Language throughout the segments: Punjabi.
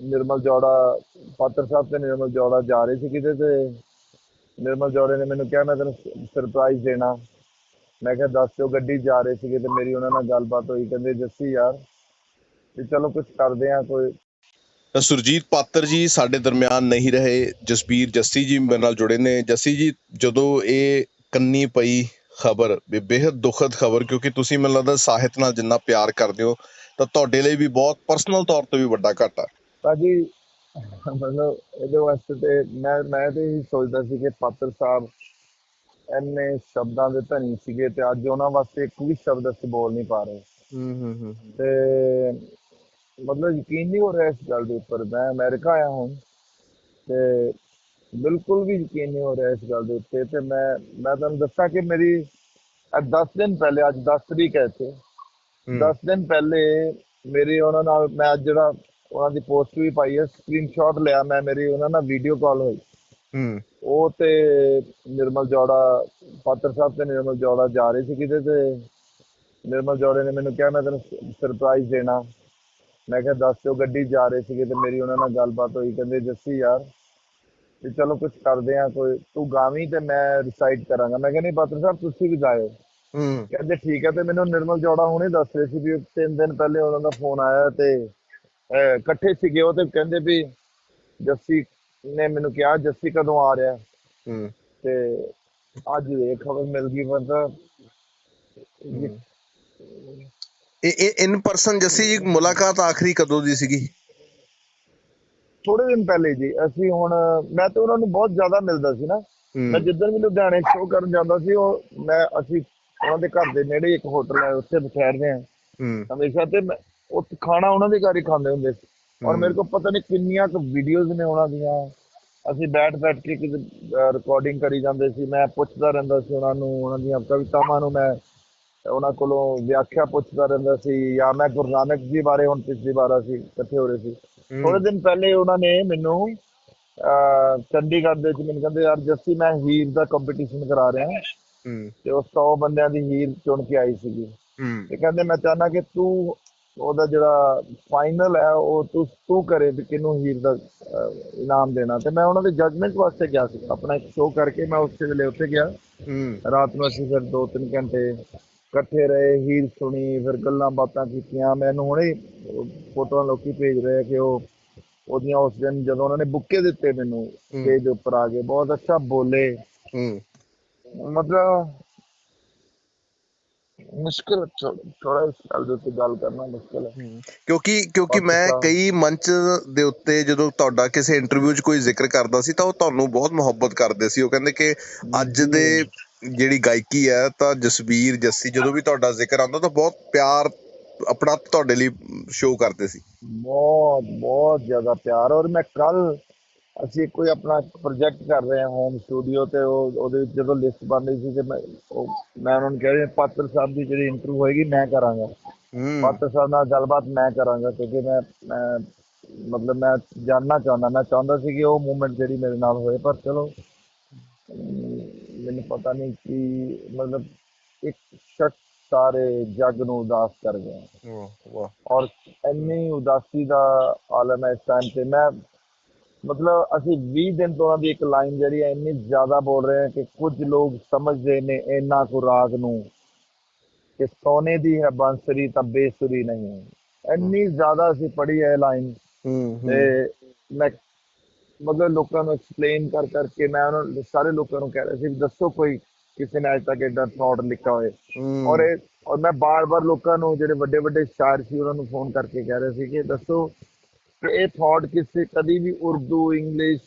ਨਿਰਮਲ ਜੋੜਾ, ਪਾਤਰ ਸਾਹਿਬ ਤੇ ਨਿਰਮਲ ਜੋੜਾ ਜਾ ਰਹੇ ਸੀ ਕਿਤੇ ਤੇ ਨਿਰਮਲ ਜੋੜੇ ਨੇ ਮੈਨੂੰ ਕਿਹਾ, ਮੈਂ ਤੈਨੂੰ ਸਰਪ੍ਰਾਈਜ਼ ਦੇਣਾ। ਮੈਂ ਕਿਹਾ, ਦੱਸ ਦਿਓ, ਗੱਡੀ ਜਾ ਰਹੇ ਸੀਗੇ ਤੇ ਮੇਰੀ ਉਹਨਾਂ ਨਾਲ ਗੱਲਬਾਤ ਹੋਈ। ਕਹਿੰਦੇ, ਜੱਸੀ ਯਾਰ ਵੀ ਚਲੋ ਕੁਝ ਕਰਦੇ ਆ ਕੋਈ ਸੁਰਜੀਤ ਪਾਤਰ ਜੀ ਸਾਡੇ ਦਰਮਿਆਨ ਨਹੀਂ ਰਹੇ, ਜਸਬੀਰ, ਜੱਸੀ ਜੀ ਮੇਰੇ ਨਾਲ ਜੁੜੇ ਨੇ। ਜੱਸੀ ਜੀ, ਜਦੋਂ ਇਹ ਕੰਨੀ ਪਈ ਖਬਰ ਬੇਹੱਦ ਦੁਖਦ ਖਬਰ, ਕਿਉਂਕਿ ਤੁਸੀਂ ਮੈਨੂੰ ਲੱਗਦਾ ਸਾਹਿਤ ਨਾਲ ਜਿੰਨਾ ਪਿਆਰ ਕਰਦੇ ਹੋ, ਤਾਂ ਤੁਹਾਡੇ ਲਈ ਵੀ ਬਹੁਤ ਪਰਸਨਲ ਤੌਰ ਤੇ ਵੀ ਵੱਡਾ ਘਾਟਾ। ਭਾਜੀ ਮਤਲਬ ਇਹਦੇ ਵਾਸਤੇ ਤੇ ਮੈਂ ਮੈਂ ਤੇ ਇਹੀ ਸੋਚਦਾ ਸੀ ਕਿ ਪਾਤਰ ਸਾਹਿਬ ਇੰਨੇ ਸ਼ਬਦਾਂ ਦੇ ਧਨੀ ਸੀਗੇ ਤੇ ਅੱਜ ਉਹਨਾਂ ਵਾਸਤੇ ਇੱਕ ਵੀ ਸ਼ਬਦ ਅਸੀਂ ਬੋਲ ਨਹੀਂ ਪਾ ਰਹੇ। ਹੂੰ ਹੂੰ ਹੂੰ ਤੇ ਮਤਲਬ ਯਕੀਨ ਨਹੀਂ ਹੋ ਰਿਹਾ ਇਸ ਗੱਲ ਦੇ ਉੱਪਰ ਮੈਂ ਅਮਰੀਕਾ ਆਇਆ ਹੁਣ ਤੇ ਬਿਲਕੁਲ ਵੀ ਯਕੀਨ ਨਹੀਂ ਹੋ ਰਿਹਾ ਇਸ ਗੱਲ ਦੇ ਉੱਤੇ ਤੇ ਮੈਂ ਮੈਂ ਤੁਹਾਨੂੰ ਦੱਸਾਂ ਕਿ ਮੇਰੀ 10 ਦਿਨ ਪਹਿਲੇ ਅੱਜ 10 ਤਰੀਕ ਹੈ ਇੱਥੇ। 10 ਦਿਨ ਪਹਿਲੇ ਮੇਰੀ ਉਹਨਾਂ ਨਾਲ ਮੈਂ ਜਿਹੜਾ ਉਹਨਾਂ ਦੀ ਪੋਸਟ ਵੀ ਪਾਈ ਹੈ ਸਕਰੀਨਸ਼ਾਟ ਲਿਆ ਮੈਂ ਮੇਰੀ ਉਹਨਾਂ ਨਾਲ ਵੀਡੀਓ ਕਾਲ ਹੋਈ। ਹੂੰ। ਉਹ ਤੇ ਨਿਰਮਲ ਜੋੜਾ ਪਾਤਰ ਸਾਹਿਬ ਤੇ ਨਿਰਮਲ ਜੋੜਾ ਜਾ ਰਹੇ ਸੀ ਕਿਤੇ ਤੇ। ਨਿਰਮਲ ਜੋੜੇ ਨੇ ਮੈਨੂੰ ਕਿਹਾ ਮੈਂ ਤੈਨੂੰ ਸਰਪ੍ਰਾਈਜ਼ ਦੇਣਾ। ਮੈਂ ਕਿਹਾ ਦੱਸ ਦਿਓ ਗੱਡੀ ਜਾ ਰਹੇ ਸੀਗੇ ਤੇ ਮੇਰੀ ਉਹਨਾਂ ਨਾਲ ਗੱਲਬਾਤ ਹੋਈ। ਕਹਿੰਦੇ ਜੱਸੀ ਯਾਰ ਵੀ ਚਲੋ ਕੁਝ ਕਰਦੇ ਆ ਕੋਈ ਤੂੰ ਗਾਵੀਂ ਤੇ ਮੈਂ ਰਿਸਾਈਡ ਕਰਾਂਗਾ। ਮੈਂ ਕਿਹਾ ਨਹੀਂ ਪਾਤਰ ਸਾਹਿਬ ਤੁਸੀਂ ਵੀ ਗਾਇਓ ਹੂੰ। ਕਹਿੰਦੇ ਠੀਕ ਹੈ। ਤੇ ਮੈਨੂੰ ਨਿਰਮਲ ਜੋੜਾ ਹੁਣੇ ਦੱਸ ਰਹੇ ਸੀ ਵੀ ਤਿੰਨ ਦਿਨ ਪਹਿਲੇ ਉਹਨਾਂ ਦਾ ਫੋਨ ਆਇਆ ਤੇ ਇਕੱਠੇ ਸੀਗੇ ਉਹ ਤੇ ਕਹਿੰਦੇ ਵੀ ਜੱਸੀ ਨੇ ਮੈਨੂੰ ਕਿਹਾ ਜੱਸੀ ਕਦੋਂ ਆ ਰਿਹਾ? ਹੂੰ। ਤੇ ਅੱਜ ਇਹ ਖਬਰ ਮਿਲ ਗਈ ਮਤਲਬ ਇਹ ਇਹ ਇਨ ਪਰਸਨ ਜੱਸੀ ਜੀ ਮੁਲਾਕਾਤ ਆਖਰੀ ਕਦੋਂ ਦੀ ਸੀਗੀ? ਥੋੜੇ ਦਿਨ ਪਹਿਲੇ ਜੀ। ਅਸੀਂ ਹੁਣ ਮੈਂ ਤੇ ਉਹਨਾਂ ਨੂੰ ਬਹੁਤ ਜ਼ਿਆਦਾ ਮਿਲਦਾ ਸੀ ਨਾ। ਮੈਂ ਜਿੱਦਣ ਵੀ ਲੁਧਿਆਣੇ ਸ਼ੋਅ ਕਰਨ ਜਾਂਦਾ ਸੀ ਉਹ ਮੈਂ ਅਸੀਂ ਉਹਨਾਂ ਦੇ ਘਰ ਦੇ ਨੇੜੇ ਇੱਕ ਹੋਟਲ ਹੈ ਉੱਥੇ ਬੈਠਦੇ ਆ ਹਮੇਸ਼ਾ ਤੇ ਉੱਥੇ ਖਾਣਾ ਉਹਨਾਂ ਦੇ ਘਰ ਹੀ ਖਾਂਦੇ ਹੁੰਦੇ ਸੀ। ਔਰ ਮੇਰੇ ਕੋਲ ਪਤਾ ਨਹੀਂ ਕਿੰਨੀਆਂ ਕੁ ਵੀਡੀਓਜ਼ ਨੇ ਉਹਨਾਂ ਦੀਆਂ। ਅਸੀਂ ਬੈਠ ਬੈਠ ਕੇ ਕਿਤੇ ਰਿਕਾਰਡਿੰਗ ਕਰੀ ਜਾਂਦੇ ਸੀ। ਮੈਂ ਪੁੱਛਦਾ ਰਹਿੰਦਾ ਸੀ ਉਹਨਾਂ ਨੂੰ ਉਹਨਾਂ ਦੀਆਂ ਕਵਿਤਾਵਾਂ ਨੂੰ ਮੈਂ ਉਹਨਾਂ ਕੋਲੋਂ ਵਿਆਖਿਆ ਪੁੱਛਦਾ ਰਹਿੰਦਾ ਸੀ। ਜਾਂ ਮੈਂ ਗੁਰੂ ਨਾਨਕ ਜੀ ਬਾਰੇ ਹੁਣ ਪਿਛਲੀ ਵਾਰ ਅਸੀਂ ਇਕੱਠੇ ਹੋ ਰਹੇ ਸੀ। ਥੋੜੇ ਦਿਨ ਪਹਿਲੇ ਉਹਨਾਂ ਨੇ ਮੈਨੂੰ ਚੰਡੀਗੜ੍ਹ ਦੇ ਵਿੱਚ ਮੈਨੂੰ ਕਹਿੰਦੇ ਯਾਰ ਜੱਸੀ ਮੈਂ ਹੀਰ ਦਾ ਕੰਪੀਟੀਸ਼ਨ ਕਰਾ ਰਿਹਾ ਹੂੰ। ਤੇ ਉਹ 100 ਬੰਦਿਆਂ ਦੀ ਹੀਰ ਚੁਣ ਕੇ ਆਈ ਸੀਗੀ। ਤੇ ਕਹਿੰਦੇ ਮੈਂ ਚਾਹਨਾ ਕਿ ਤੂੰ ਉਹਦਾ ਜਿਹੜਾ ਫਾਈਨਲ ਹੈ ਉਹ ਤੂੰ ਤੂੰ ਕਰੇ ਵੀ ਕਿਹਨੂੰ ਹੀਰ ਦਾ ਇਨਾਮ ਦੇਣਾ। ਤੇ ਮੈਂ ਉਹਨਾਂ ਦੇ ਜੱਜਮੈਂਟ ਵਾਸਤੇ ਗਿਆ ਸੀ। ਆਪਣਾ ਇੱਕ ਸ਼ੋਅ ਕਰਕੇ ਮੈਂ ਉਸੇ ਵੇਲੇ ਉੱਥੇ ਗਿਆ। ਰਾਤ ਨੂੰ ਅਸੀਂ ਫਿਰ 2-3 ਘੰਟੇ ਇਕੱਠੇ ਰਹੇ ਹੀਰ ਸੁਣੀ ਫਿਰ ਗੱਲਾਂ ਬਾਤਾਂ ਕੀਤੀਆਂ। ਮੈਨੂੰ ਹੁਣੇ ਫੋਟੋਆਂ ਲੋਕੀ ਭੇਜ ਰਹੇ ਕਿ ਉਹ ਉਹਦੀਆਂ ਉਸ ਦਿਨ ਜਦੋਂ ਉਹਨਾਂ ਨੇ ਬੁੱਕੇ ਦਿੱਤੇ ਮੈਨੂੰ ਸਟੇਜ ਉੱਪਰ ਆ ਕੇ ਬਹੁਤ ਅੱਛਾ ਬੋਲੇ। ਹੂੰ। ਮਤਲਬ ਮੁਸ਼ਕਿਲ ਥੋੜਾ ਇਸ ਗੱਲ ਦੇ ਉੱਤੇ ਗੱਲ ਕਰਨਾ ਮੁਸ਼ਕਿਲ ਹੈ। ਕਿਉਂਕਿ ਕਿਉਂਕਿ ਮੈਂ ਕਈ ਮੰਚ ਦੇ ਉੱਤੇ ਜਦੋਂ ਤੁਹਾਡਾ ਕਿਸੇ ਇੰਟਰਵਿਊ 'ਚ ਕੋਈ ਜ਼ਿਕਰ ਕਰਦਾ ਸੀ ਤਾਂ ਉਹ ਤੁਹਾਨੂੰ ਬਹੁਤ ਮੁਹੱਬਤ ਕਰਦੇ ਸੀ। ਉਹ ਕਹਿੰਦੇ ਕਿ ਅੱਜ ਦੇ ਜਿਹੜੀ ਗਾਇਕੀ ਹੈ ਤਾਂ ਜਸਬੀਰ ਜੱਸੀ ਜਦੋਂ ਵੀ ਤੁਹਾਡਾ ਜ਼ਿਕਰ ਆਉਂਦਾ ਤਾਂ ਬਹੁਤ ਪਿਆਰ ਆਪਣਾ ਤੁਹਾਡੇ ਲਈ ਸ਼ੋਅ ਕਰਦੇ ਸੀ। ਬਹੁਤ ਬਹੁਤ ਜ਼ਿਆਦਾ ਪਿਆਰ। ਔਰ ਮੈਂ ਕੱਲ ਅਸੀਂ ਕੋਈ ਆਪਣਾ ਪ੍ਰੋਜੈਕਟ ਕਰ ਰਹੇ ਹਾਂ ਹੋਮ ਸਟੂਡੀਓ ਤੇ ਉਹ ਉਹਦੇ ਵਿੱਚ ਜਦੋਂ ਲਿਸਟ ਬਣ ਰਹੀ ਸੀ ਤੇ ਮੈਂ ਉਹ ਮੈਂ ਉਹਨਾਂ ਨੂੰ ਕਹਿ ਰਿਹਾ ਪਾਤਰ ਸਾਹਿਬ ਦੀ ਜਿਹੜੀ ਇੰਟਰਵਿਊ ਹੋਏਗੀ ਮੈਂ ਕਰਾਂਗਾ। ਹੂੰ। ਪਾਤਰ ਸਾਹਿਬ ਨਾਲ ਗੱਲਬਾਤ ਮੈਂ ਕਰਾਂਗਾ ਕਿਉਂਕਿ ਮੈਂ ਮੈਂ ਮਤਲਬ ਮੈਂ ਜਾਨਣਾ ਚਾਹੁੰਦਾ ਮੈਂ ਚਾਹੁੰਦਾ ਸੀ ਕਿ ਉਹ ਮੂਵਮੈਂਟ ਜਿਹੜੀ ਮੇਰੇ ਨਾਲ ਹੋਏ ਪਰ ਚਲੋ ਅਮ, ਮੈਨੂੰ ਪਤਾ ਨਹੀਂ ਕਿ ਮਤਲਬ ਇੱਕ ਸ਼ਖਸ ਸਾਰੇ ਜੱਗ ਨੂੰ ਉਦਾਸ ਕਰ ਗਿਆ। ਵਾਹ ਵਾਹ। ਔਰ ਇੰਨੀ ਉਦਾਸੀ ਦਾ ਆਲਮ ਹੈ ਇਸ ਟਾਈਮ ਤੇ ਮੈਂ ਮਤਲਬ ਅਸੀਂ 20 ਦਿਨ ਤੋਂ ਉਹਨਾਂ ਦੀ ਇੱਕ ਲਾਈਨ ਜਿਹੜੀ ਹੈ ਇੰਨੀ ਜ਼ਿਆਦਾ ਬੋਲ ਰਹੇ ਹਾਂ ਕਿ ਕੁਝ ਲੋਕ ਸਮਝਦੇ ਨੇ ਇੰਨਾ ਕੁ ਰਾਗ ਨੂੰ ਕਿ ਸੋਨੇ ਦੀ ਹੈ ਬਾਂਸੁਰੀ ਤਾਂ ਬੇਸੁਰੀ ਨਹੀਂ। ਹੈ। ਇੰਨੀ ਜ਼ਿਆਦਾ ਅਸੀਂ ਪੜ੍ਹੀ ਹੈ ਲਾਈਨ ਹੂੰ ਤੇ ਮੈਂ ਮਤਲਬ ਲੋਕਾਂ ਨੂੰ ਐਕਸਪਲੇਨ ਕਰ ਕਰਕੇ ਮੈਂ ਉਹਨਾਂ ਸਾਰੇ ਲੋਕਾਂ ਨੂੰ ਕਹਿ ਰਿਹਾ ਸੀ ਦੱਸੋ ਕੋਈ ਕਿਸੇ ਨੇ ਅੱਜ ਤੱਕ ਏਦਾਂ ਥਾਟ ਲਿਖਿਆ ਹੋਏ। ਔਰ ਇਹ ਔਰ ਮੈਂ ਬਾਰ-ਬਾਰ ਲੋਕਾਂ ਨੂੰ ਜਿਹੜੇ ਵੱਡੇ ਵੱਡੇ ਸ਼ਾਇਰ ਸੀ ਉਹਨਾਂ ਨੂੰ ਫੋਨ ਕਰਕੇ ਕਹਿ ਰਿਹਾ ਸੀ ਕਿ ਦੱਸੋ ਇਹ ਥਾਟ ਕਿਸੇ ਕਦੀ ਵੀ ਉਰਦੂ ਇੰਗਲਿਸ਼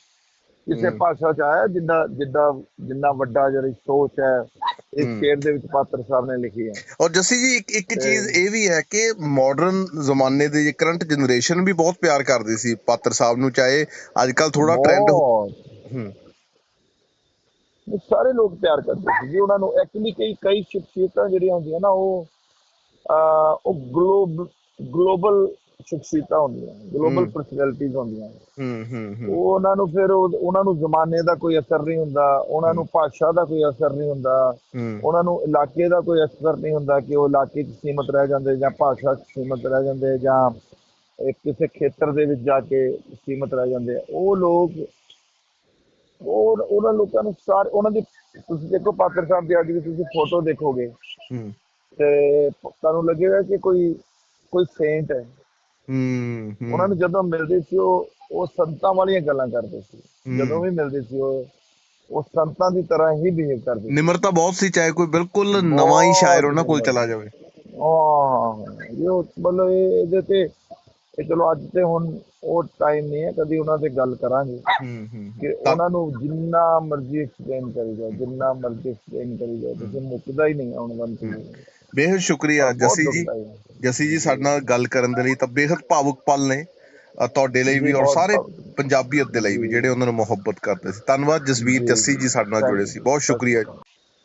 ਕਿਸੇ ਭਾਸ਼ਾ ਚ ਆਇਆ ਜਿੰਨਾ ਜਿੱਦਾਂ ਜਿੰਨਾ ਵੱਡਾ ਜਿਹੜੀ ਸੋਚ ਹੈ ਇਸ ਸ਼ੇਰ ਦੇ ਵਿੱਚ ਪਾਤਰ ਸਾਹਿਬ ਨੇ ਲਿਖੀ ਹੈ। ਔਰ ਜੱਸੀ ਜੀ ਇੱਕ ਇੱਕ ਚੀਜ਼ ਇਹ ਵੀ ਹੈ ਕਿ ਮਾਡਰਨ ਜ਼ਮਾਨੇ ਦੇ ਜੇ ਕਰੰਟ ਜਨਰੇਸ਼ਨ ਵੀ ਬਹੁਤ ਪਿਆਰ ਕਰਦੀ ਸੀ ਪਾਤਰ ਸਾਹਿਬ ਨੂੰ ਚਾਹੇ ਅੱਜ ਕੱਲ ਥੋੜਾ ਟ੍ਰੈਂਡ। ਹੂੰ। ਸਾਰੇ ਲੋਕ ਪਿਆਰ ਕਰਦੇ ਸੀ ਜੀ ਉਹਨਾਂ ਨੂੰ ਐਕਚੁਅਲੀ ਕਈ ਕਈ ਸ਼ਖਸੀਅਤਾਂ ਜਿਹੜੀਆਂ ਹੁੰਦੀਆਂ ਨਾ ਉਹ ਉਹ ਗਲੋਬ ਗਲੋਬਲ ਸ਼ਖਸੀਅਤਾਂ ਹੁੰਦੀਆਂ ਗਲੋਬਲ ਪਰਸਨੈਲਿਟੀਜ਼ ਹੁੰਦੀਆਂ। ਹੂੰ ਹੂੰ ਉਹ ਉਹਨਾਂ ਨੂੰ ਫਿਰ ਉਹ- ਉਹਨਾਂ ਨੂੰ ਜ਼ਮਾਨੇ ਦਾ ਕੋਈ ਅਸਰ ਨਹੀਂ ਹੁੰਦਾ ਉਹਨਾਂ ਨੂੰ ਭਾਸ਼ਾ ਦਾ ਕੋਈ ਅਸਰ ਨਹੀਂ ਹੁੰਦਾ ਉਹਨਾਂ ਨੂੰ ਇਲਾਕੇ ਦਾ ਕੋਈ ਅਸਰ ਨਹੀਂ ਹੁੰਦਾ ਕਿ ਉਹ ਇਲਾਕੇ 'ਚ ਸੀਮਤ ਰਹਿ ਜਾਂਦੇ ਜਾਂ ਭਾਸ਼ਾ 'ਚ ਸੀਮਤ ਰਹਿ ਜਾਂਦੇ ਜਾਂ ਇੱਕ ਕਿਸੇ ਖੇਤਰ ਦੇ ਵਿੱਚ ਜਾ ਕੇ ਸੀਮਤ ਰਹਿ ਜਾਂਦੇ ਉਹ ਲੋਕ ਉਹ ਉਹਨਾਂ ਲੋਕਾਂ ਨੂੰ ਸਾਰੇ ਉਹਨਾਂ ਦੀ ਤੁਸੀਂ ਦੇਖੋ ਪਾਤਰ ਸਾਹਿਬ ਦੀ ਅੱਜ ਵੀ ਤੁਸੀਂ ਫੋਟੋ ਦੇਖੋਗੇ। ਹੂੰ। ਤੇ ਤੁਹਾਨੂੰ ਲੱਗੇਗਾ ਕਿ ਕੋਈ ਕੋਈ ਸੇਂਟ ਹੈ। ਹੂੰ ਉਹਨਾਂ ਨੂੰ ਜਦੋਂ ਮਿਲਦੇ ਸੀ ਉਹ ਉਹ ਸੰਤਾਂ ਵਾਲੀਆਂ ਗੱਲਾਂ ਕਰਦੇ ਸੀ। ਜਦੋਂ ਵੀ ਮਿਲਦੇ ਸੀ ਉਹ ਉਹ ਸੰਤਾਂ ਦੀ ਤਰ੍ਹਾਂ ਹੀ ਬਿਹੇਵ ਕਰਦੇ ਸੀ। ਨਿਮਰਤਾ ਬਹੁਤ ਸੀ ਚਾਹੇ ਕੋਈ ਬਿਲਕੁਲ ਨਵਾਂ ਹੀ ਸ਼ਾਇਰ ਉਹਨਾਂ ਕੋਲ ਚਲਾ ਜਾਵੇ। ਹਾਂ ਇਹ ਮਤਲਬ ਇਹ ਇਹਦੇ ਤੇ ਇਹ ਚਲੋ ਅੱਜ ਤੇ ਹੁਣ ਉਹ ਟਾਈਮ ਨਹੀਂ ਹੈ ਕਦੀ ਉਹਨਾਂ ਤੇ ਗੱਲ ਕਰਾਂਗੇ। ਹੂੰ ਹੂੰ ਕਿ ਉਹਨਾਂ ਨੂੰ ਜਿੰਨਾ ਮਰਜ਼ੀ ਐਕਸਪਲੇਨ ਕਰੀ ਜਾਓ ਜਿੰਨਾ ਮਰਜ਼ੀ ਐਕਸਪਲੇਨ ਕਰੀ ਜਾਓ ਤੁਸੀਂ ਮੁੱਕਦਾ ਹੀ ਨਹੀਂ ਆਉਣ ਵਾਲੀ ਚੀਜ਼ ਬੇਹਦ ਸ਼ੁਕਰੀਆ ਜਸੀ ਜੀ। ਜਸੀ ਜੀ ਸਾਡੇ ਨਾਲ ਗੱਲ ਕਰਨ ਦੇ ਲਈ ਤਾਂ ਬੇਹਦ ਭਾਵੁਕ ਪਲ ਨੇ। ਤੁਹਾਡੇ ਲਈ ਵੀ ਔਰ ਸਾਰੇ। ਪੰਜਾਬੀਅਤ ਦੇ ਲਈ ਵੀ ਜਿਹੜੇ ਉਹਨਾਂ ਨੂੰ ਮੁਹੱਬਤ ਕਰਦੇ ਸੀ। ਧੰਨਵਾਦ ਜਸਵੀਰ ਜੱਸੀ ਜੀ ਸਾਡੇ ਨਾਲ ਜੁੜੇ. ਸੀ। ਬਹੁਤ ਸ਼ੁਕਰੀਆ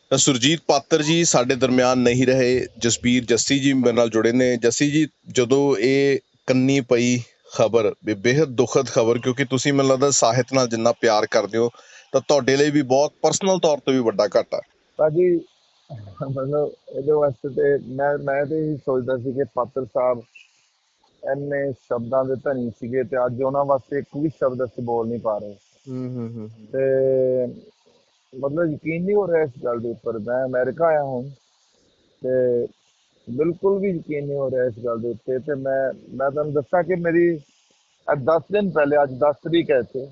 ਤਾਂ ਸੁਰਜੀਤ ਪਾਤਰ ਜੀ ਸਾਡੇ ਦਰਮਿਆਨ ਨਹੀਂ ਰਹੇ। ਜਸਬੀਰ ਜੱਸੀ ਜੀ ਮੇਰੇ ਨਾਲ ਜੁੜੇ ਨੇ। ਜੱਸੀ ਜੀ ਜਦੋਂ ਇਹ ਕੰਨੀ ਪਈ ਖਬਰ ਬੇਹਦ ਦੁਖਦ ਖਬਰ ਕਿਉਂਕਿ ਤੁਸੀਂ ਮੈਨੂੰ ਲੱਗਦਾ ਸਾਹਿਤ ਨਾਲ ਜਿੰਨਾ ਪਿਆਰ ਕਰਦੇ ਹੋ ਤਾਂ ਤੁਹਾਡੇ ਲਈ ਵੀ ਬਹੁਤ ਪਰਸਨਲ ਤੌਰ ਤੇ ਵੀ ਵੱਡਾ ਘਾਟਾ। ਭਾਜੀ ਮਤਲਬ ਇਹਦੇ ਵਾਸਤੇ ਤੇ ਮੈਂ ਮੈਂ ਤੇ ਹੀ ਸੋਚਦਾ ਸੀ ਕਿ ਪਾਤਰ ਸਾਹਿਬ ਇੰਨੇ ਸ਼ਬਦਾਂ ਦੇ ਧਨੀ ਸੀਗੇ ਤੇ ਅੱਜ ਉਹਨਾਂ ਵਾਸਤੇ ਇੱਕ ਵੀ ਸ਼ਬਦ ਅਸੀਂ ਬੋਲ ਨਹੀਂ ਪਾ ਰਹੇ। ਹੂੰ ਹੂੰ ਹੂੰ ਤੇ ਮਤਲਬ ਯਕੀਨ ਨਹੀਂ ਹੋ ਰਿਹਾ ਇਸ ਗੱਲ ਦੇ ਉੱਪਰ। ਮੈਂ ਅਮਰੀਕਾ ਆਇਆ ਹੁਣ ਤੇ ਬਿਲਕੁਲ ਵੀ ਯਕੀਨ ਨਹੀਂ ਹੋ ਰਿਹਾ ਇਸ ਗੱਲ ਦੇ ਉੱਤੇ ਤੇ ਮੈਂ ਮੈਂ ਤੁਹਾਨੂੰ ਦੱਸਾਂ ਕਿ ਮੇਰੀ 10 ਦਿਨ ਪਹਿਲੇ ਅੱਜ 10 ਤਰੀਕ ਹੈ ਇੱਥੇ।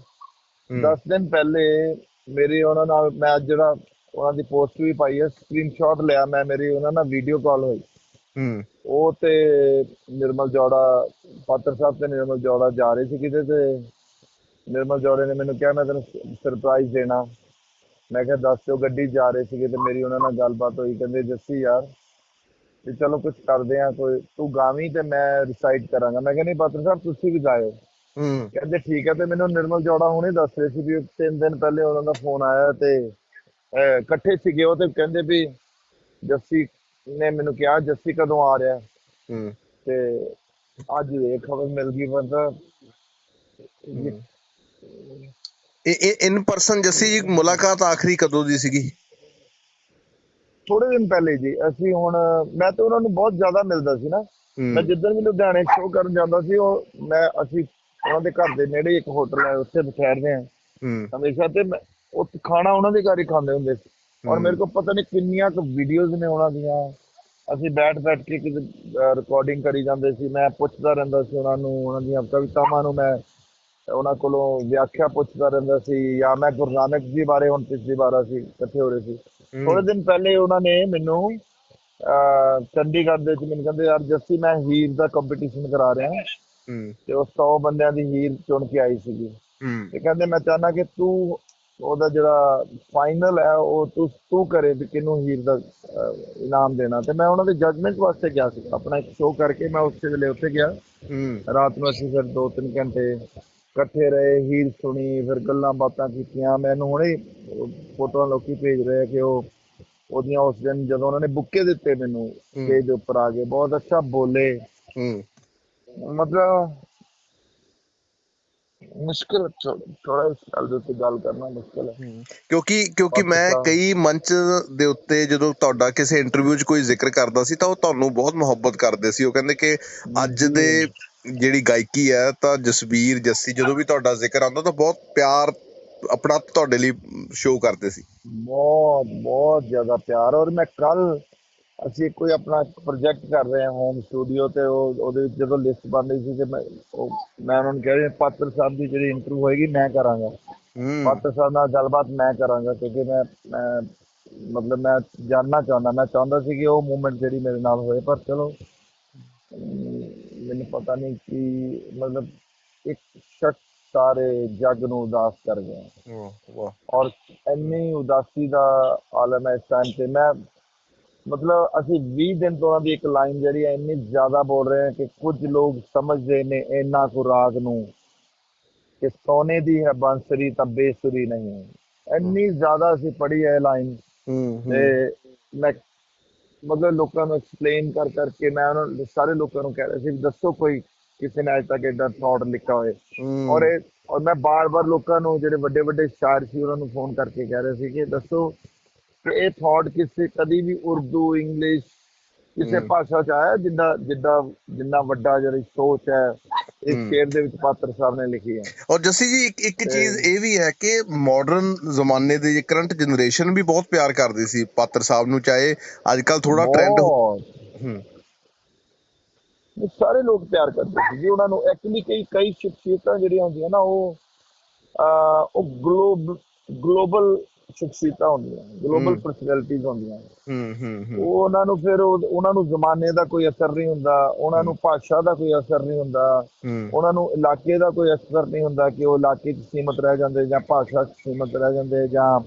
10 ਦਿਨ ਪਹਿਲੇ ਮੇਰੀ ਉਹਨਾਂ ਨਾਲ ਮੈਂ ਜਿਹੜਾ ਉਹਨਾਂ ਦੀ ਪੋਸਟ ਵੀ ਪਾਈ ਹੈ ਸਕਰੀਨਸ਼ਾਟ ਲਿਆ ਮੈਂ ਮੇਰੀ ਉਹਨਾਂ ਨਾਲ ਵੀਡੀਓ ਕਾਲ ਹੋਈ। ਹੂੰ। ਉਹ ਤੇ ਨਿਰਮਲ ਜੋੜਾ ਪਾਤਰ ਸਾਹਿਬ ਤੇ ਨਿਰਮਲ ਜੋੜਾ ਜਾ ਰਹੇ ਸੀ ਕਿਤੇ ਤੇ ਨਿਰਮਲ ਜੋੜੇ ਨੇ ਮੈਨੂੰ ਕਿਹਾ ਮੈਂ ਤੈਨੂੰ ਸਰਪ੍ਰਾਈਜ਼ ਦੇਣਾ। ਮੈਂ ਕਿਹਾ ਦੱਸ ਦਿਓ ਗੱਡੀ ਜਾ ਰਹੇ ਸੀਗੇ ਤੇ ਮੇਰੀ ਉਹਨਾਂ ਨਾਲ ਗੱਲਬਾਤ ਹੋਈ। ਕਹਿੰਦੇ ਜੱਸੀ ਯਾਰ ਵੀ ਚਲੋ ਕੁਝ ਕਰਦੇ ਆ ਕੋਈ ਤੂੰ ਗਾਵੀਂ ਤੇ ਮੈਂ ਰਿਸਾਈਡ ਕਰਾਂਗਾ। ਮੈਂ ਕਿਹਾ ਨਹੀਂ ਪਾਤਰ ਸਾਹਿਬ ਤੁਸੀਂ ਵੀ ਗਾਇਓ। ਹੂੰ। ਕਹਿੰਦੇ ਠੀਕ ਹੈ। ਤੇ ਮੈਨੂੰ ਨਿਰਮਲ ਜੋੜਾ ਹੁਣੇ ਦੱਸ ਰਹੇ ਸੀ ਵੀ ਤਿੰਨ ਦਿਨ ਪਹਿਲੇ ਉਹਨਾਂ ਦਾ ਫੋਨ ਆਇਆ ਤੇ ਇਕੱਠੇ ਸੀਗੇ ਉਹ ਤੇ ਕਹਿੰਦੇ ਵੀ ਜੱਸੀ ਨੇ ਮੈਨੂੰ ਕਿਹਾ ਜੱਸੀ ਕਦੋਂ ਆ ਰਿਹਾ? ਹੂੰ। ਤੇ ਅੱਜ ਇਹ ਖਬਰ ਮਿਲ ਗਈ ਮਤਲਬ ਇਹ ਇਹ ਇਨ ਪਰਸਨ ਜੱਸੀ ਜੀ ਮੁਲਾਕਾਤ ਆਖਰੀ ਕਦੋਂ ਦੀ ਸੀਗੀ? ਥੋੜੇ ਦਿਨ ਪਹਿਲੇ ਜੀ ਅਸੀਂ ਹੁਣ ਮੈਂ ਤਾਂ ਉਹਨਾਂ ਨੂੰ ਬਹੁਤ ਜ਼ਿਆਦਾ ਮਿਲਦਾ ਸੀ ਨਾ। ਮੈਂ ਜਿੱਦਣ ਵੀ ਲੁਧਿਆਣੇ ਸ਼ੋਅ ਕਰਨ ਜਾਂਦਾ ਸੀ ਉਹ ਮੈਂ ਅਸੀਂ ਉਹਨਾਂ ਦੇ ਘਰ ਦੇ ਨੇੜੇ ਇੱਕ ਹੋਟਲ ਹੈ ਉੱਥੇ ਬੈਠਦੇ ਆ ਹਮੇਸ਼ਾ ਤੇ ਮੈਂ ਉਹ ਖਾਣਾ ਉਹਨਾਂ ਦੇ ਘਰ ਹੀ ਖਾਂਦੇ ਹੁੰਦੇ ਸੀ। ਔਰ ਮੇਰੇ ਕੋਲ ਪਤਾ ਨਹੀਂ ਕਿੰਨੀਆਂ ਕੁ ਵੀਡੀਓਜ਼ ਨੇ ਉਹਨਾਂ ਦੀਆਂ। ਅਸੀਂ ਬੈਠ ਬੈਠ ਕੇ ਕਿਤੇ ਰਿਕਾਰਡਿੰਗ ਕਰੀ ਜਾਂਦੇ ਸੀ। ਮੈਂ ਪੁੱਛਦਾ ਰਹਿੰਦਾ ਸੀ ਉਹਨਾਂ ਨੂੰ ਉਹਨਾਂ ਦੀਆਂ ਕਵਿਤਾਵਾਂ ਨੂੰ ਮੈਂ ਉਹਨਾਂ ਕੋਲੋਂ ਵਿਆਖਿਆ ਪੁੱਛਦਾ ਰਹਿੰਦਾ ਸੀ। ਜਾਂ ਮੈਂ ਗੁਰੂ ਨਾਨਕ ਜੀ ਬਾਰੇ ਹੁਣ ਪਿਛਲੀ ਵਾਰ ਅਸੀਂ ਇਕੱਠੇ ਹੋ ਰਹੇ ਸੀ। ਥੋੜੇ ਦਿਨ ਪਹਿਲੇ ਉਹਨਾਂ ਨੇ ਮੈਨੂੰ ਚੰਡੀਗੜ੍ਹ ਦੇ ਵਿੱਚ ਮੈਨੂੰ ਕਹਿੰਦੇ ਯਾਰ ਜੱਸੀ ਮੈਂ ਹੀਰ ਦਾ ਕੰਪੀਟੀਸ਼ਨ ਕਰਾ ਰਿਹਾ ਹੂੰ। ਤੇ ਉਹ 100 ਬੰਦਿਆਂ ਦੀ ਹੀਰ ਚੁਣ ਕੇ ਆਈ ਸੀਗੀ। ਤੇ ਕਹਿੰਦੇ ਮੈਂ ਚਾਹਨਾ ਕਿ ਤੂੰ ਉਹਦਾ ਜਿਹੜਾ ਫਾਈਨਲ ਹੈ ਉਹ ਤੂੰ ਤੂੰ ਕਰੇ ਵੀ ਕਿਹਨੂੰ ਹੀਰ ਦਾ ਇਨਾਮ ਦੇਣਾ। ਤੇ ਮੈਂ ਉਹਨਾਂ ਦੇ ਜੱਜਮੈਂਟ ਵਾਸਤੇ ਗਿਆ ਸੀ। ਆਪਣਾ ਇੱਕ ਸ਼ੋਅ ਕਰਕੇ ਮੈਂ ਉਸੇ ਵੇਲੇ ਉੱਥੇ ਗਿਆ। ਰਾਤ ਨੂੰ ਅਸੀਂ ਫਿਰ 2-3 ਘੰਟੇ ਇਕੱਠੇ ਰਹੇ ਹੀਰ ਸੁਣੀ ਫਿਰ ਗੱਲਾਂ ਬਾਤਾਂ ਕੀਤੀਆਂ। ਮੈਨੂੰ ਹੁਣੇ ਫੋਟੋਆਂ ਲੋਕੀ ਭੇਜ ਰਹੇ ਕਿ ਉਹ ਉਹਦੀਆਂ ਉਸ ਦਿਨ ਜਦੋਂ ਉਹਨਾਂ ਨੇ ਬੁੱਕੇ ਦਿੱਤੇ ਮੈਨੂੰ ਸਟੇਜ ਉੱਪਰ ਆ ਕੇ ਬਹੁਤ ਅੱਛਾ ਬੋਲੇ। ਹੂੰ। ਮਤਲਬ ਮੁਸ਼ਕਿਲ ਥੋੜਾ ਇਸ ਗੱਲ ਦੇ ਉੱਤੇ ਗੱਲ ਕਰਨਾ ਮੁਸ਼ਕਿਲ ਹੈ। ਕਿਉਂਕਿ ਕਿਉਂਕਿ ਮੈਂ। ਕਈ ਮੰਚ ਦੇ ਉੱਤੇ ਜਦੋਂ ਤੁਹਾਡਾ ਕਿਸੇ ਇੰਟਰਵਿਊ 'ਚ ਕੋਈ ਜ਼ਿਕਰ ਕਰਦਾ ਸੀ ਤਾਂ ਉਹ ਤੁਹਾਨੂੰ ਬਹੁਤ ਮੁਹੱਬਤ ਕਰਦੇ ਸੀ। ਉਹ ਕਹਿੰਦੇ ਕਿ ਅੱਜ ਦੇ ਜਿਹੜੀ ਗਾਇਕੀ ਹੈ ਤਾਂ ਜਸਵੀਰ ਜੱਸੀ ਜਦੋਂ ਵੀ ਤੁਹਾਡਾ ਜ਼ਿਕਰ ਆਉਂਦਾ ਤਾਂ ਬਹੁਤ ਪਿਆਰ ਆਪਣਾ ਤੁਹਾਡੇ ਲਈ ਸ਼ੋਅ ਕਰਦੇ ਸੀ। ਬਹੁਤ ਬਹੁਤ ਜ਼ਿਆਦਾ ਪਿਆਰ। ਔਰ ਮੈਂ ਕੱਲ ਅਸੀਂ ਕੋਈ ਆਪਣਾ ਪ੍ਰੋਜੈਕਟ ਕਰ ਰਹੇ ਹਾਂ ਹੋਮ ਸਟੂਡੀਓ ਤੇ ਉਹ ਉਹਦੇ ਵਿੱਚ ਜਦੋਂ ਲਿਸਟ ਬਣ ਰਹੀ ਸੀ ਤੇ ਮੈਂ ਉਹ ਮੈਂ ਉਹਨਾਂ ਨੂੰ ਕਹਿ ਰਿਹਾ ਪਾਤਰ ਸਾਹਿਬ ਦੀ ਜਿਹੜੀ ਇੰਟਰਵਿਊ ਹੋਏਗੀ ਮੈਂ ਕਰਾਂਗਾ। ਹੂੰ। ਪਾਤਰ ਸਾਹਿਬ ਨਾਲ ਗੱਲਬਾਤ ਮੈਂ ਕਰਾਂਗਾ ਕਿਉਂਕਿ ਮੈਂ ਮੈਂ ਮਤਲਬ ਮੈਂ ਜਾਨਣਾ ਚਾਹੁੰਦਾ ਮੈਂ ਚਾਹੁੰਦਾ ਸੀ ਕਿ ਉਹ ਮੂਮੈਂਟ ਜਿਹੜੀ ਮੇਰੇ ਨਾਲ ਹੋਏ ਪਰ ਚਲੋ ਅਮ, ਮੈਨੂੰ ਪਤਾ ਨਹੀਂ ਕਿ ਮਤਲਬ ਇੱਕ ਸ਼ਖਸ ਸਾਰੇ ਜੱਗ ਨੂੰ ਉਦਾਸ ਕਰ ਗਿਆ। ਵਾਹ ਵਾਹ। ਔਰ ਇੰਨੀ ਉਦਾਸੀ ਦਾ ਆਲਮ ਹੈ ਇਸ ਟਾਈਮ ਤੇ ਮੈਂ ਮਤਲਬ ਅਸੀਂ 20 ਦਿਨ ਤੋਂ ਉਹਨਾਂ ਦੀ ਇੱਕ ਲਾਈਨ ਜਿਹੜੀ ਹੈ ਇੰਨੀ ਜ਼ਿਆਦਾ ਬੋਲ ਰਹੇ ਹਾਂ ਕਿ ਕੁਝ ਲੋਕ ਸਮਝਦੇ ਨੇ ਇੰਨਾ ਕੁ ਰਾਗ ਨੂੰ ਕਿ ਸੋਨੇ ਦੀ ਹੈ ਬਾਂਸੁਰੀ ਤਾਂ ਬੇਸੁਰੀ ਨਹੀਂ ਇੰਨੀ ਜ਼ਿਆਦਾ ਅਸੀਂ ਪੜ੍ਹੀ ਹੈ ਲਾਈਨ ਤੇ ਮੈਂ ਮਤਲਬ ਲੋਕਾਂ ਨੂੰ ਐਕਸਪਲੇਨ ਕਰ ਕਰਕੇ ਮੈਂ ਉਹਨਾਂ ਸਾਰੇ ਲੋਕਾਂ ਨੂੰ ਕਹਿ ਰਿਹਾ ਸੀ ਦੱਸੋ ਕੋਈ ਕਿਸੇ ਨੇ ਅੱਜ ਤੱਕ ਏਦਾਂ ਥਾਟ ਲਿਖਿਆ ਹੋਏ। ਔਰ ਇਹ ਔਰ ਮੈਂ ਬਾਰ-ਬਾਰ ਲੋਕਾਂ ਨੂੰ ਜਿਹੜੇ ਵੱਡੇ ਵੱਡੇ ਸ਼ਾਇਰ ਸੀ ਉਹਨਾਂ ਨੂੰ ਫੋਨ ਕਰਕੇ ਕਹਿ ਰਿਹਾ ਸੀ ਕਿ ਦੱਸੋ ਇਹ ਥਾਟ ਕਿਸੇ ਕਦੀ ਵੀ ਉਰਦੂ ਇੰਗਲਿਸ਼ ਕਿਸੇ ਭਾਸ਼ਾ ਚ ਆਇਆ ਜਿੱਦਾਂ ਜਿੱਦਾਂ ਜਿੰਨਾ ਵੱਡਾ ਜਿਹੜੀ ਸੋਚ ਹੈ ਇਸ। ਸ਼ੇਰ ਦੇ ਵਿੱਚ ਪਾਤਰ ਸਾਹਿਬ ਨੇ ਲਿਖੀ ਹੈ ਔਰ ਜੱਸੀ ਜੀ ਇੱਕ ਇੱਕ ਚੀਜ਼ ਇਹ ਵੀ ਹੈ ਕਿ ਮਾਡਰਨ ਜ਼ਮਾਨੇ ਦੇ ਕਰੰਟ ਜਨਰੇਸ਼ਨ ਵੀ ਬਹੁਤ ਪਿਆਰ ਕਰਦੀ ਸੀ ਪਾਤਰ ਸਾਹਿਬ ਨੂੰ ਚਾਹੇ ਅੱਜ ਕੱਲ ਥੋੜਾ ਟ੍ਰੈਂਡ। ਹੂੰ ਇਹ ਸਾਰੇ ਲੋਕ ਪਿਆਰ ਕਰਦੇ ਸੀ ਜੀ ਉਹਨਾਂ ਨੂੰ ਐਕਚੁਅਲੀ ਕਈ ਕਈ ਸ਼ਖਸੀਅਤਾਂ ਜਿਹੜੀਆਂ ਹੁੰਦੀਆਂ ਨਾ ਉਹ ਉਹ ਗਲੋਬ ਗਲੋਬਲ ਸ਼ਖਸੀਅਤਾਂ ਹੁੰਦੀਆਂ ਗਲੋਬਲ ਹੂੰ। ਪਰਸਨੈਲਿਟੀਜ਼ ਹੁੰਦੀਆਂ ਹੂੰ ਹੂੰ ਉਹ ਉਹਨਾਂ ਨੂੰ ਫਿਰ ਉਹ- ਉਹਨਾਂ ਨੂੰ ਜ਼ਮਾਨੇ ਦਾ ਕੋਈ ਅਸਰ ਨਹੀਂ ਹੁੰਦਾ ਉਹਨਾਂ ਨੂੰ ਭਾਸ਼ਾ ਦਾ ਕੋਈ ਅਸਰ ਨਹੀਂ ਹੁੰਦਾ ਉਹਨਾਂ ਨੂੰ ਇਲਾਕੇ ਦਾ ਕੋਈ ਅਸਰ ਨਹੀਂ ਹੁੰਦਾ ਕਿ ਉਹ ਇਲਾਕੇ 'ਚ ਸੀਮਤ ਰਹਿ ਜਾਂਦੇ ਜਾਂ ਭਾਸ਼ਾ 'ਚ ਸੀਮਤ ਰਹਿ ਜਾਂਦੇ ਜਾਂ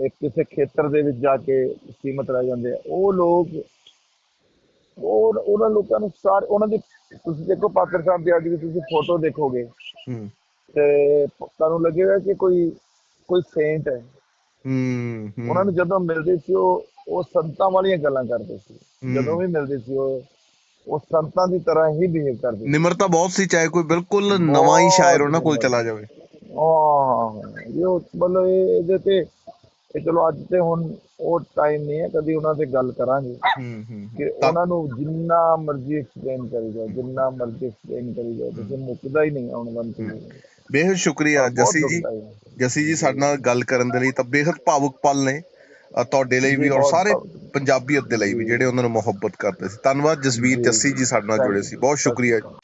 ਇੱਕ ਕਿਸੇ ਖੇਤਰ ਦੇ ਵਿੱਚ ਜਾ ਕੇ ਸੀਮਤ ਰਹਿ ਜਾਂਦੇ। ਉਹ ਲੋਕ ਉਹ ਉਹਨਾਂ ਲੋਕਾਂ ਨੂੰ ਸਾਰੇ ਉਹਨਾਂ ਦੀ ਤੁਸੀਂ ਦੇਖੋ ਪਾਤਰ ਸਾਹਿਬ ਦੀ ਅੱਜ ਵੀ ਤੁਸੀਂ ਫੋਟੋ ਦੇਖੋਗੇ। ਹੂੰ। ਤੇ ਤੁਹਾਨੂੰ ਲੱਗੇਗਾ ਕਿ ਕੋਈ ਕੋਈ ਸੇਂਟ ਹੈ। ਹੂੰ ਉਹਨਾਂ ਨੂੰ ਜਦੋਂ ਮਿਲਦੇ ਸੀ ਉਹ ਉਹ ਸੰਤਾਂ ਵਾਲੀਆਂ ਗੱਲਾਂ ਕਰਦੇ ਸੀ। ਜਦੋਂ ਵੀ ਮਿਲਦੇ ਸੀ ਉਹ ਉਹ ਸੰਤਾਂ ਦੀ ਤਰ੍ਹਾਂ ਹੀ ਬਿਹੇਵ ਕਰਦੇ ਨਿਮਰਤਾ ਬਹੁਤ ਸੀ ਚਾਹੇ ਕੋਈ ਬਿਲਕੁਲ ਨਵਾਂ ਹੀ ਸ਼ਾਇਰ ਉਹਨਾਂ ਕੋਲ ਚਲਾ ਜਾਵੇ। ਹਾਂ ਇਹ ਮਤਲਬ ਇਹ ਇਹਦੇ ਤੇ ਇਹ ਚਲੋ ਅੱਜ ਤੇ ਹੁਣ ਉਹ ਟਾਈਮ ਨਹੀਂ ਹੈ ਕਦੀ ਉਹਨਾਂ ਤੇ ਗੱਲ ਕਰਾਂਗੇ। ਕਿ ਉਹਨਾਂ ਨੂੰ ਜਿੰਨਾ ਮਰਜ਼ੀ ਐਕਸਪਲੇਨ ਕਰੀ ਜਾਓ ਜਿੰਨਾ ਮਰਜ਼ੀ ਐਕਸਪਲੇਨ ਕਰੀ ਜਾਓ ਤੁਸੀਂ ਮੁੱਕਦਾ ਹੀ ਨਹੀਂ ਦਾ ਮਤਲਬ ਬੇਹਦ ਸ਼ੁਕਰੀਆ ਜੱਸੀ ਜੀ। ਜੱਸੀ ਜੀ ਸਾਡੇ ਨਾਲ ਗੱਲ ਕਰਨ ਦੇ ਲਈ ਤਾਂ ਬੇਹਦ ਭਾਵੁਕ ਪਲ ਨੇ। ਤੁਹਾਡੇ ਲਈ ਵੀ ਜੀ, ਔਰ ਸਾਰੇ। ਪੰਜਾਬੀਅਤ ਦੇ ਲਈ ਵੀ ਜਿਹੜੇ ਉਹਨਾਂ ਨੂੰ ਮੁਹੱਬਤ ਕਰਦੇ ਸੀ। ਧੰਨਵਾਦ ਜਸਵੀਰ ਜੀ, ਜੱਸੀ ਜੀ ਸਾਡੇ ਨਾਲ ਜੁੜੇ. ਸੀ। ਬਹੁਤ ਸ਼ੁਕਰੀਆ ਜੀ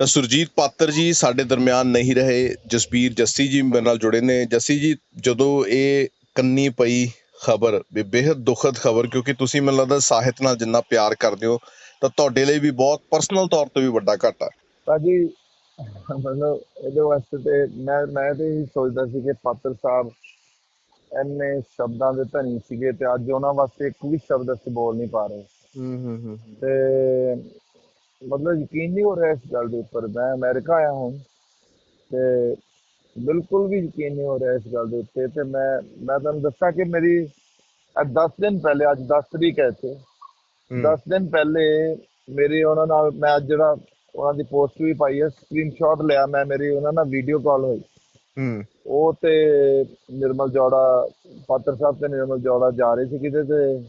ਤਾਂ ਸੁਰਜੀਤ ਪਾਤਰ ਜੀ ਸਾਡੇ ਦਰਮਿਆਨ ਨਹੀਂ ਰਹੇ। ਜਸਵੀਰ ਜੱਸੀ ਜੀ ਮੇਰੇ ਨਾਲ ਜੁੜੇ ਨੇ। ਜੱਸੀ ਜੀ ਜਦੋਂ ਇਹ ਕੰਨੀ ਪਈ ਖਬਰ ਬੇਹਦ ਦੁਖਦ ਖਬਰ ਕਿਉਂਕਿ ਤੁਸੀਂ ਮੈਨੂੰ ਲੱਗਦਾ ਸਾਹਿਤ ਨਾਲ ਜਿੰਨਾ ਪਿਆਰ ਕਰਦੇ ਹੋ ਤਾਂ ਤੁਹਾਡੇ ਲਈ ਵੀ ਬਹੁਤ ਪਰਸਨਲ ਤੌਰ ਤੇ ਵੀ ਵੱਡਾ ਘਾਟਾ। ਭਾਜੀ ਮਤਲਬ ਇਹਦੇ ਵਾਸਤੇ ਤੇ ਮੈਂ ਮੈਂ ਤੇ ਇਹੀ ਸੋਚਦਾ ਸੀ ਕਿ ਪਾਤਰ ਸਾਹਿਬ ਇੰਨੇ ਸ਼ਬਦਾਂ ਦੇ ਧਨੀ ਸੀਗੇ ਤੇ ਅੱਜ ਉਹਨਾਂ ਵਾਸਤੇ ਇੱਕ ਵੀ ਸ਼ਬਦ ਅਸੀਂ ਬੋਲ ਨਹੀਂ ਪਾ ਰਹੇ। ਹੂੰ ਹੂੰ ਹੂੰ ਤੇ ਮਤਲਬ ਯਕੀਨ ਨਹੀਂ ਹੋ ਰਿਹਾ ਇਸ ਗੱਲ ਦੇ ਉੱਪਰ ਮੈਂ ਅਮਰੀਕਾ ਆਇਆ ਹਾਂ ਤੇ ਬਿਲਕੁਲ ਵੀ ਯਕੀਨ ਨਹੀਂ ਹੋ ਰਿਹਾ ਇਸ ਗੱਲ ਦੇ ਉੱਤੇ ਤੇ ਮੈਂ ਮੈਂ ਤੁਹਾਨੂੰ ਦੱਸਾਂ ਕਿ ਮੇਰੀ 10 ਦਿਨ ਪਹਿਲੇ ਅੱਜ 10 ਤਰੀਕ ਹੈ ਇੱਥੇ। 10 ਦਿਨ ਪਹਿਲੇ ਮੇਰੀ ਉਹਨਾਂ ਨਾਲ ਮੈਂ ਜਿਹੜਾ ਉਹਨਾਂ ਦੀ ਪੋਸਟ ਵੀ ਪਾਈ ਹੈ ਸਕਰੀਨਸ਼ਾਟ ਲਿਆ ਮੈਂ ਮੇਰੀ ਉਹਨਾਂ ਨਾਲ ਵੀਡੀਓ ਕਾਲ ਹੋਈ। ਹੂੰ। ਉਹ ਤੇ ਨਿਰਮਲ ਜੋੜਾ ਪਾਤਰ ਸਾਹਿਬ ਤੇ ਨਿਰਮਲ ਜੋੜਾ ਜਾ ਰਹੇ ਸੀ ਕਿਤੇ ਤੇ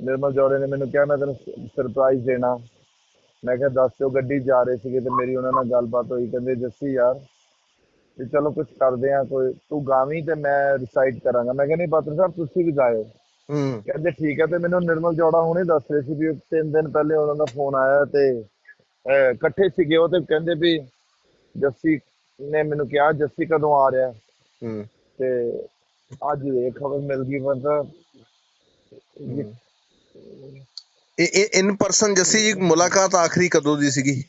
ਨਿਰਮਲ ਜੋੜੇ ਨੇ ਮੈਨੂੰ ਕਿਹਾ ਮੈਂ ਤੈਨੂੰ ਸਰਪ੍ਰਾਈਜ਼ ਦੇਣਾ। ਮੈਂ ਕਿਹਾ ਦੱਸ ਦਿਓ ਗੱਡੀ ਜਾ ਰਹੇ ਸੀਗੇ ਤੇ ਮੇਰੀ ਉਹਨਾਂ ਨਾਲ ਗੱਲਬਾਤ ਹੋਈ। ਕਹਿੰਦੇ ਜੱਸੀ ਯਾਰ ਤੇ ਚਲੋ ਕੁਝ ਕਰਦੇ ਆ ਕੋਈ ਤੂੰ ਗਾਵੀਂ ਤੇ ਮੈਂ ਰਿਸਾਈਡ ਕਰਾਂਗਾ। ਮੈਂ ਕਿਹਾ ਨਹੀਂ ਪਾਤਰ ਸਾਹਿਬ ਤੁਸੀਂ ਵੀ ਗਾਇਓ। ਹੂੰ। ਕਹਿੰਦੇ ਠੀਕ ਹੈ। ਤੇ ਮੈਨੂੰ ਨਿਰਮਲ ਜੋੜਾ ਹੁਣੇ ਦੱਸ ਰਹੇ ਸੀ ਵੀ ਤਿੰਨ ਦਿਨ ਪਹਿਲੇ ਉਹਨਾਂ ਦਾ ਫੋਨ ਆਇਆ ਤੇ ਇਕੱਠੇ ਸੀਗੇ ਉਹ ਤੇ ਕਹਿੰਦੇ ਵੀ ਜੱਸੀ ਨੇ ਮੈਨੂੰ ਕਿਹਾ ਜੱਸੀ ਕਦੋਂ ਆ ਰਿਹਾ? ਹੂੰ। ਤੇ ਅੱਜ ਇਹ ਖਬਰ ਮਿਲ ਗਈ ਮਤਲਬ ਇਹ ਇਹ ਇਨ ਪਰਸਨ ਜੱਸੀ ਜੀ ਮੁਲਾਕਾਤ ਆਖਰੀ ਕਦੋਂ ਦੀ ਸੀਗੀ?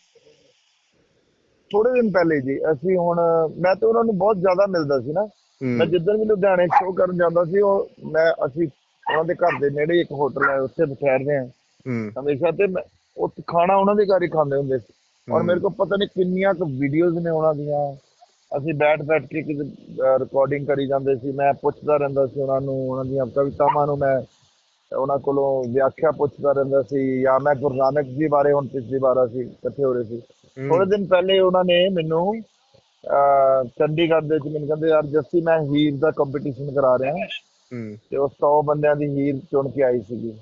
ਥੋੜੇ ਦਿਨ ਪਹਿਲੇ ਜੀ। ਅਸੀਂ ਹੁਣ ਮੈਂ ਤੇ ਉਹਨਾਂ ਨੂੰ ਬਹੁਤ ਜ਼ਿਆਦਾ ਮਿਲਦਾ ਸੀ ਨਾ। ਮੈਂ ਜਿੱਦਣ ਵੀ ਲੁਧਿਆਣੇ ਸ਼ੋਅ ਕਰਨ ਜਾਂਦਾ ਸੀ ਉਹ ਮੈਂ ਅਸੀਂ ਉਹਨਾਂ ਦੇ ਘਰ ਦੇ ਨੇੜੇ ਇੱਕ ਹੋਟਲ ਹੈ ਉੱਥੇ ਬੈਠਦੇ ਆ। ਹਮੇਸ਼ਾ ਤੇ ਉੱਥੇ ਖਾਣਾ ਉਹਨਾਂ ਦੇ ਘਰ ਹੀ ਖਾਂਦੇ ਹੁੰਦੇ ਸੀ। ਔਰ ਮੇਰੇ ਕੋਲ ਪਤਾ ਨਹੀਂ ਕਿੰਨੀਆਂ ਕੁ ਵੀਡੀਓਜ਼ ਨੇ ਉਹਨਾਂ ਦੀਆਂ। ਅਸੀਂ ਬੈਠ ਬੈਠ ਕੇ ਕਿਤੇ ਰਿਕਾਰਡਿੰਗ ਕਰੀ ਜਾਂਦੇ ਸੀ। ਮੈਂ ਪੁੱਛਦਾ ਰਹਿੰਦਾ ਸੀ ਉਹਨਾਂ ਨੂੰ ਉਹਨਾਂ ਦੀਆਂ ਕਵਿਤਾਵਾਂ ਨੂੰ ਮੈਂ ਉਹਨਾਂ ਕੋਲੋਂ ਵਿਆਖਿਆ ਪੁੱਛਦਾ ਰਹਿੰਦਾ ਸੀ। ਜਾਂ ਮੈਂ ਗੁਰੂ ਨਾਨਕ ਜੀ ਬਾਰੇ ਹੁਣ ਪਿਛਲੀ ਵਾਰ ਅਸੀਂ ਇਕੱਠੇ ਹੋ ਰਹੇ ਸੀ। ਥੋੜੇ ਦਿਨ ਪਹਿਲੇ ਉਹਨਾਂ ਨੇ ਮੈਨੂੰ ਚੰਡੀਗੜ੍ਹ ਦੇ ਵਿੱਚ ਮੈਨੂੰ ਕਹਿੰਦੇ ਯਾਰ ਜੱਸੀ ਮੈਂ ਹੀਰ ਦਾ ਕੰਪੀਟੀਸ਼ਨ ਕਰਾ ਰਿਹਾ। ਹੂੰ। ਤੇ ਉਹ 100 ਬੰਦਿਆਂ ਦੀ ਹੀਰ ਚੁਣ ਕੇ ਆਈ ਸੀਗੀ।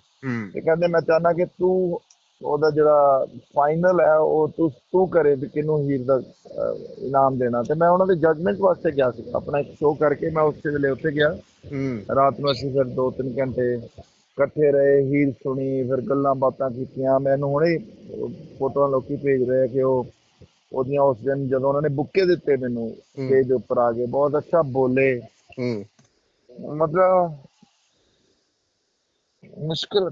ਤੇ ਕਹਿੰਦੇ ਮੈਂ ਚਾਹਨਾ ਕਿ ਤੂੰ ਉਹਦਾ ਜਿਹੜਾ ਫਾਈਨਲ ਹੈ ਉਹ ਤੂੰ ਤੂੰ ਕਰੇ ਵੀ ਕਿਹਨੂੰ ਹੀਰ ਦਾ ਇਨਾਮ ਦੇਣਾ। ਤੇ ਮੈਂ ਉਹਨਾਂ ਦੇ ਜੱਜਮੈਂਟ ਵਾਸਤੇ ਗਿਆ ਸੀ। ਆਪਣਾ ਇੱਕ ਸ਼ੋਅ ਕਰਕੇ ਮੈਂ ਉਸੇ ਵੇਲੇ ਉੱਥੇ ਗਿਆ। ਹੂੰ। ਰਾਤ ਨੂੰ ਅਸੀਂ ਫਿਰ 2-3 ਘੰਟੇ ਇਕੱਠੇ ਰਹੇ ਹੀਰ ਸੁਣੀ ਫਿਰ ਗੱਲਾਂ ਬਾਤਾਂ ਕੀਤੀਆਂ। ਮੈਨੂੰ ਹੁਣੇ ਫੋਟੋਆਂ ਲੋਕੀ ਭੇਜ ਰਹੇ ਕਿ ਉਹ ਉਹਦੀਆਂ ਉਸ ਦਿਨ ਜਦੋਂ ਉਹਨਾਂ ਨੇ ਬੁੱਕੇ ਦਿੱਤੇ ਮੈਨੂੰ ਸਟੇਜ ਉੱਪਰ ਆ ਕੇ ਬਹੁਤ ਅੱਛਾ ਬੋਲੇ। ਹੂੰ। ਮਤਲਬ ਮੁਸ਼ਕਿਲ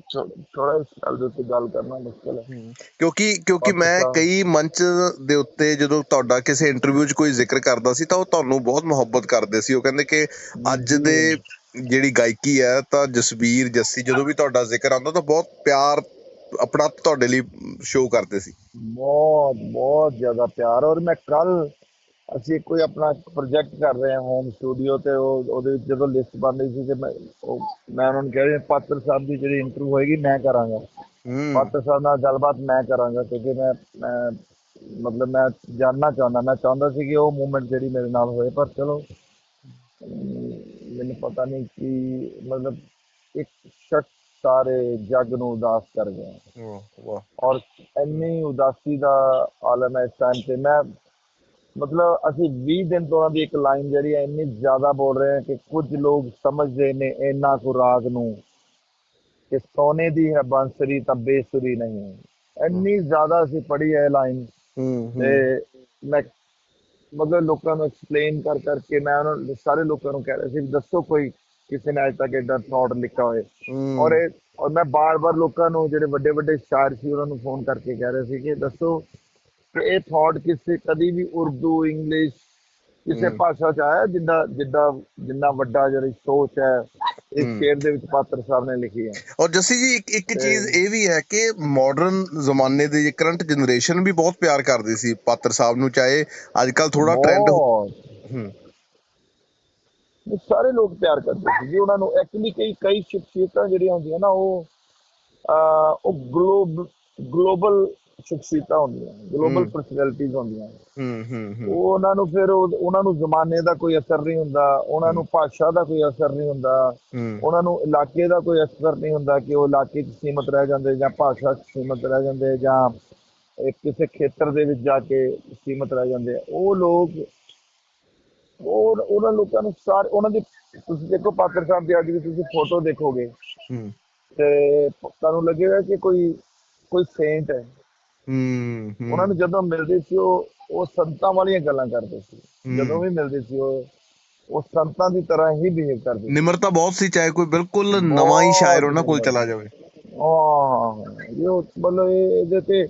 ਥੋੜਾ ਇਸ ਗੱਲ ਦੇ ਉੱਤੇ ਗੱਲ ਕਰਨਾ ਮੁਸ਼ਕਿਲ ਹੈ। ਕਿਉਂਕਿ ਕਿਉਂਕਿ ਮੈਂ। ਕਈ ਮੰਚ ਦੇ ਉੱਤੇ ਜਦੋਂ ਤੁਹਾਡਾ ਕਿਸੇ ਇੰਟਰਵਿਊ 'ਚ ਕੋਈ ਜ਼ਿਕਰ ਕਰਦਾ ਸੀ ਤਾਂ ਉਹ ਤੁਹਾਨੂੰ ਬਹੁਤ ਮੁਹੱਬਤ ਕਰਦੇ ਸੀ। ਉਹ ਕਹਿੰਦੇ ਕਿ ਅੱਜ ਦੇ ਜਿਹੜੀ ਗਾਇਕੀ ਹੈ ਤਾਂ ਜਸਵੀਰ ਜੱਸੀ ਜਦੋਂ ਵੀ ਤੁਹਾਡਾ ਜ਼ਿਕਰ ਆਉਂਦਾ ਤਾਂ ਬਹੁਤ ਪਿਆਰ ਆਪਣਾ ਤੁਹਾਡੇ ਲਈ ਸ਼ੋਅ ਕਰਦੇ ਸੀ। ਬਹੁਤ ਬਹੁਤ ਜ਼ਿਆਦਾ ਪਿਆਰ। ਔਰ ਮੈਂ ਕੱਲ ਅਸੀਂ ਕੋਈ ਆਪਣਾ ਪ੍ਰੋਜੈਕਟ ਕਰ ਰਹੇ ਹਾਂ ਹੋਮ ਸਟੂਡੀਓ ਤੇ ਉਹ ਉਹਦੇ ਵਿੱਚ ਜਦੋਂ ਲਿਸਟ ਬਣ ਰਹੀ ਸੀ ਤੇ ਮੈਂ ਉਹ ਮੈਂ ਉਹਨਾਂ ਨੂੰ ਕਹਿ ਰਿਹਾ ਪਾਤਰ ਸਾਹਿਬ ਦੀ ਜਿਹੜੀ ਇੰਟਰਵਿਊ ਹੋਏਗੀ ਮੈਂ ਕਰਾਂਗਾ। ਹੂੰ। ਪਾਤਰ ਸਾਹਿਬ ਨਾਲ ਗੱਲਬਾਤ ਮੈਂ ਕਰਾਂਗਾ ਕਿਉਂਕਿ ਮੈਂ ਮੈਂ ਮਤਲਬ ਮੈਂ ਜਾਨਣਾ ਚਾਹੁੰਦਾ ਮੈਂ ਚਾਹੁੰਦਾ ਸੀ ਕਿ ਉਹ ਮੂਵਮੈਂਟ ਜਿਹੜੀ ਮੇਰੇ ਨਾਲ ਹੋਏ ਪਰ ਚਲੋ ਅਮ, ਮੈਨੂੰ ਪਤਾ ਨਹੀਂ ਕਿ ਮਤਲਬ ਇੱਕ ਸ਼ਖਸ ਸਾਰੇ ਜੱਗ ਨੂੰ ਉਦਾਸ ਕਰ ਗਏ ਵਾਹ ਵਾਹ। ਔਰ ਇੰਨੀ ਉਦਾਸੀ ਦਾ ਆਲਮ ਹੈ ਇਸ ਟਾਈਮ ਤੇ ਮੈਂ ਮਤਲਬ ਅਸੀਂ 20 ਦਿਨ ਤੋਂ ਉਹਨਾਂ ਦੀ ਇੱਕ ਲਾਈਨ ਜਿਹੜੀ ਹੈ ਇੰਨੀ ਜ਼ਿਆਦਾ ਬੋਲ ਰਹੇ ਹਾਂ ਕਿ ਕੁਝ ਲੋਕ ਸਮਝਦੇ ਨੇ ਇੰਨਾ ਕੁ ਰਾਗ ਨੂੰ ਕਿ ਸੋਨੇ ਦੀ ਹੈ ਬਾਂਸੁਰੀ ਤਾਂ ਬੇਸੁਰੀ ਨਹੀਂ ਹੈ। ਇੰਨੀ ਜ਼ਿਆਦਾ ਅਸੀਂ ਪੜ੍ਹੀ ਹੈ ਲਾਈਨ। ਤੇ ਮੈਂ ਮਤਲਬ ਲੋਕਾਂ ਨੂੰ ਐਕਸਪਲੇਨ ਕਰ ਕਰਕੇ ਮੈਂ ਉਹਨਾਂ ਨੂੰ ਸਾਰੇ ਲੋਕਾਂ ਨੂੰ ਕਹਿ ਰਿਹਾ ਸੀ ਦੱਸੋ ਕੋਈ ਕਿਸੇ ਨੇ ਅਜੇ ਤੱਕ ਏਦਾਂ ਥਾਟ ਲਿਖਿਆ ਹੋਏ। ਔਰ ਇਹ ਔਰ ਮੈਂ ਬਾਰ-ਬਾਰ ਲੋਕਾਂ ਨੂੰ ਜਿਹੜੇ ਵੱਡੇ ਵੱਡੇ ਸ਼ਾਇਰ ਸੀ ਉਹਨਾਂ ਨੂੰ ਫੋਨ ਕਰਕੇ ਕਹਿ ਰਿਹਾ ਸੀ ਕਿ ਦੱਸੋ ਇਹ ਥਾਟ ਕਿਸੇ ਕਦੀ ਵੀ ਉਰਦੂ ਇੰਗਲਿਸ਼ ਕਿਸੇ। ਭਾਸ਼ਾ ਚ ਆਇਆ ਜਿੰਨਾ ਜਿੱਦਾਂ ਜਿੰਨਾ ਵੱਡਾ ਜਿਹੜੀ ਸੋਚ ਹੈ ਇਸ। ਸ਼ੇਰ ਦੇ ਵਿੱਚ ਪਾਤਰ ਸਾਹਿਬ ਨੇ ਲਿਖੀ ਹੈ ਔਰ ਜੱਸੀ ਜੀ ਇੱਕ ਇੱਕ ਚੀਜ਼ ਇਹ ਵੀ ਹੈ ਕਿ ਮਾਡਰਨ ਜ਼ਮਾਨੇ ਦੇ ਕਰੰਟ ਜਨਰੇਸ਼ਨ ਵੀ ਬਹੁਤ ਪਿਆਰ ਕਰਦੀ ਸੀ ਪਾਤਰ ਸਾਹਿਬ ਨੂੰ ਚਾਹੇ ਅੱਜ ਕੱਲ ਥੋੜਾ ਟ੍ਰੈਂਡ। ਹੂੰ ਸਾਰੇ ਲੋਕ ਪਿਆਰ ਕਰਦੇ ਸੀ ਜੀ ਉਹਨਾਂ ਨੂੰ ਐਕਚੁਅਲੀ ਕਈ ਕਈ ਸ਼ਖਸੀਅਤਾਂ ਜਿਹੜੀਆਂ ਹੁੰਦੀਆਂ ਨਾ ਉਹ ਉਹ ਗਲੋਬ ਗਲੋਬਲ ਸ਼ਖਸੀਅਤਾਂ ਹੁੰਦੀਆਂ ਗਲੋਬਲ ਹਮ। ਪਰਸਨੈਲਿਟੀਜ਼ ਹੁੰਦੀਆਂ। ਹੂੰ ਹੂੰ ਉਹ ਉਹਨਾਂ ਨੂੰ ਫਿਰ ਉਹ- ਉਹਨਾਂ ਨੂੰ ਜ਼ਮਾਨੇ ਦਾ ਕੋਈ ਅਸਰ ਨਹੀਂ ਹੁੰਦਾ ਉਹਨਾਂ ਨੂੰ ਭਾਸ਼ਾ ਦਾ ਕੋਈ ਅਸਰ ਨਹੀਂ ਹੁੰਦਾ ਉਹਨਾਂ ਨੂੰ ਇਲਾਕੇ ਦਾ ਕੋਈ ਅਸਰ ਨਹੀਂ ਹੁੰਦਾ ਕਿ ਉਹ ਇਲਾਕੇ 'ਚ ਸੀਮਤ ਰਹਿ ਜਾਂਦੇ ਜਾਂ ਭਾਸ਼ਾ 'ਚ ਸੀਮਤ ਰਹਿ ਜਾਂਦੇ ਜਾਂ ਇੱਕ ਕਿਸੇ ਖੇਤਰ ਦੇ ਵਿੱਚ ਜਾ ਕੇ ਸੀਮਤ ਰਹਿ ਜਾਂਦੇ। ਉਹ ਲੋਕ ਉਹ ਉਹਨਾਂ ਲੋਕਾਂ ਨੂੰ ਸਾਰੇ ਉਹਨਾਂ ਦੀ ਤੁਸੀਂ ਦੇਖੋ ਪਾਤਰ ਸਾਹਿਬ ਦੀ ਅੱਜ ਵੀ ਤੁਸੀਂ ਫੋਟੋ ਦੇਖੋਗੇ। ਹੂੰ। ਤੇ ਤੁਹਾਨੂੰ ਲੱਗੇਗਾ ਕਿ ਕੋਈ ਕੋਈ ਸੇਂਟ ਹੈ। ਹੂੰ ਉਹਨਾਂ ਨੂੰ ਜਦੋਂ ਮਿਲਦੇ ਸੀ ਉਹ ਉਹ ਸੰਤਾਂ ਵਾਲੀਆਂ ਗੱਲਾਂ ਕਰਦੇ ਸੀ। ਜਦੋਂ ਵੀ ਮਿਲਦੇ ਸੀ ਉਹ ਉਹ ਸੰਤਾਂ ਦੀ ਤਰ੍ਹਾਂ ਹੀ ਬਿਹੇਵ ਕਰਦੇ ਨਿਮਰਤਾ ਬਹੁਤ ਸੀ ਚਾਹੇ ਕੋਈ ਬਿਲਕੁਲ ਨਵਾਂ ਹੀ ਸ਼ਾਇਰ ਉਹਨਾਂ ਕੋਲ ਚਲਾ ਜਾਵੇ। ਹਾਂ ਇਹ ਮਤਲਬ ਇਹ- ਇਹਦੇ ਤੇ